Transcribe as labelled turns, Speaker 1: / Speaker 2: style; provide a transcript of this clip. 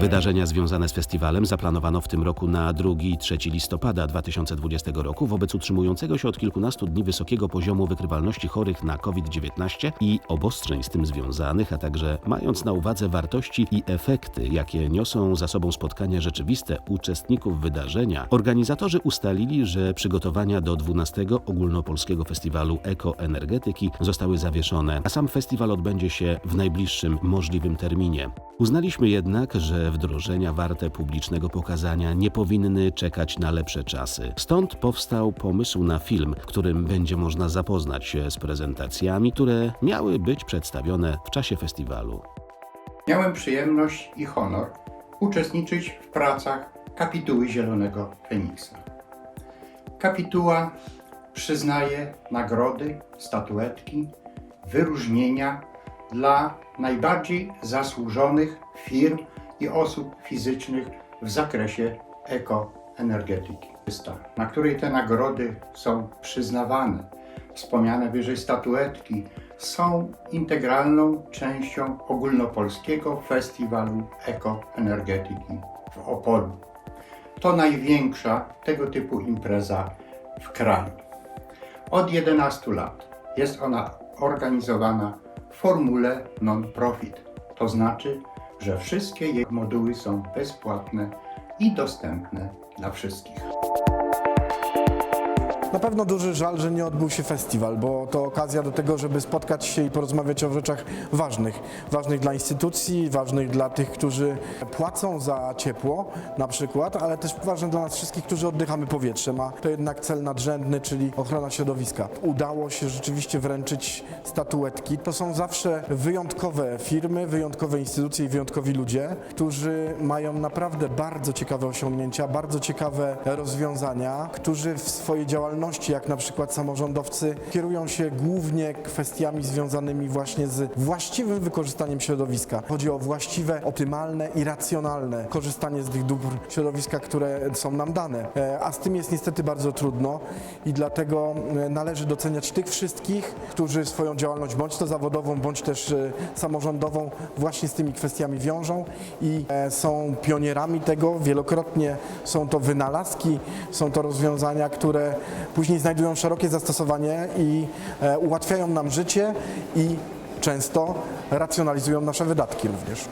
Speaker 1: Wydarzenia związane z festiwalem zaplanowano w tym roku na 2 i 3 listopada 2020 roku wobec utrzymującego się od kilkunastu dni wysokiego poziomu wykrywalności chorych na COVID-19 i obostrzeń z tym związanych, a także mając na uwadze wartości i efekty, jakie niosą za sobą spotkania rzeczywiste uczestników wydarzenia, organizatorzy ustalili, że przygotowania do 12 ogólnopolskiego festiwalu ekoenergetyki zostały zawieszone, a sam festiwal odbędzie się w najbliższym możliwym terminie. Uznaliśmy jednak, że wdrożenia warte publicznego pokazania nie powinny czekać na lepsze czasy. Stąd powstał pomysł na film, w którym będzie można zapoznać się z prezentacjami, które miały być przedstawione w czasie festiwalu.
Speaker 2: Miałem przyjemność i honor uczestniczyć w pracach kapituły Zielonego Feniksa. Kapituła przyznaje nagrody, statuetki, wyróżnienia dla najbardziej zasłużonych firm i osób fizycznych w zakresie ekoenergetyki, na której te nagrody są przyznawane. Wspomniane wyżej statuetki są integralną częścią ogólnopolskiego festiwalu ekoenergetyki w Opolu. To największa tego typu impreza w kraju. Od 11 lat jest ona organizowana w formule non-profit. To znaczy, że wszystkie jej moduły są bezpłatne i dostępne dla wszystkich.
Speaker 3: Na pewno duży żal, że nie odbył się festiwal, bo to okazja do tego, żeby spotkać się i porozmawiać o rzeczach ważnych. Ważnych dla instytucji, ważnych dla tych, którzy płacą za ciepło na przykład, ale też ważnych dla nas wszystkich, którzy oddychamy powietrzem, a to jednak cel nadrzędny, czyli ochrona środowiska. Udało się rzeczywiście wręczyć statuetki. To są zawsze wyjątkowe firmy, wyjątkowe instytucje i wyjątkowi ludzie, którzy mają naprawdę bardzo ciekawe osiągnięcia, bardzo ciekawe rozwiązania, którzy w swojej działalności, jak na przykład samorządowcy, kierują się głównie kwestiami związanymi właśnie z właściwym wykorzystaniem środowiska. Chodzi o właściwe, optymalne i racjonalne korzystanie z tych dóbr środowiska, które są nam dane. E, A z tym jest niestety bardzo trudno i dlatego e, należy doceniać tych wszystkich, którzy swoją działalność bądź to zawodową, bądź też e, samorządową właśnie z tymi kwestiami wiążą i są pionierami tego. Wielokrotnie są to wynalazki, są to rozwiązania, które później znajdują szerokie zastosowanie i e, ułatwiają nam życie i często racjonalizują nasze wydatki również.